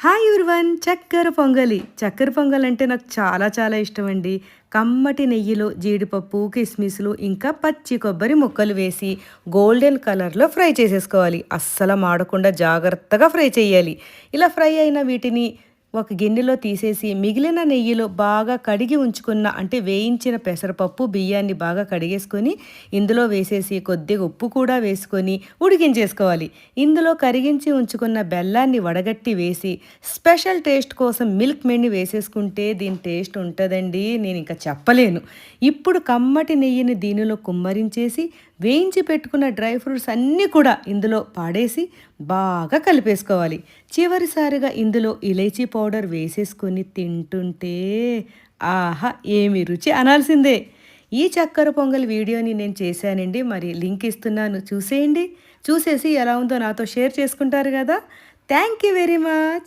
Hi యుర్వన్ చక్కెర పొంగలి. చక్కెర పొంగల్ అంటే నాకు చాలా చాలా ఇష్టం అండి కమ్మటి నెయ్యిలో జీడిపప్పు కిస్మిస్లు ఇంకా పచ్చి కొబ్బరి ముక్కలు వేసి గోల్డెన్ కలర్లో ఫ్రై చేసేసుకోవాలి. అస్సలు మాడకుండా జాగ్రత్తగా ఫ్రై చేయాలి. ఇలా ఫ్రై అయిన వీటిని ఒక గిన్నెలో తీసేసి మిగిలిన నెయ్యిలో బాగా కడిగి ఉంచుకున్న అంటే వేయించిన పెసరపప్పు బియ్యాన్ని బాగా కడిగేసుకొని ఇందులో వేసేసి కొద్దిగా ఉప్పు కూడా వేసుకొని ఉడికించేసుకోవాలి. ఇందులో కరిగించి ఉంచుకున్న బెల్లాన్ని వడగట్టి వేసి స్పెషల్ టేస్ట్ కోసం మిల్క్ మెండి వేసేసుకుంటే దీని టేస్ట్ ఉంటుందండి నేను ఇంకా చెప్పలేను. ఇప్పుడు కమ్మటి నెయ్యిని దీనిలో కుమ్మరించేసి వేయించి పెట్టుకున్న డ్రై ఫ్రూట్స్ అన్నీ కూడా ఇందులో పాడేసి బాగా కలిపేసుకోవాలి. చివరిసారిగా ఇందులో ఇలైచీ పౌడర్ వేసేసుకొని తింటుంటే ఆహా ఏమి రుచి అనాల్సిందే. ఈ చక్కెర పొంగల్ వీడియోని నేను చేశానండి. మరి లింక్ ఇస్తున్నాను. చూసేయండి. చూసేసి ఎలా ఉందో నాతో షేర్ చేసుకుంటారు కదా. Thank you very much.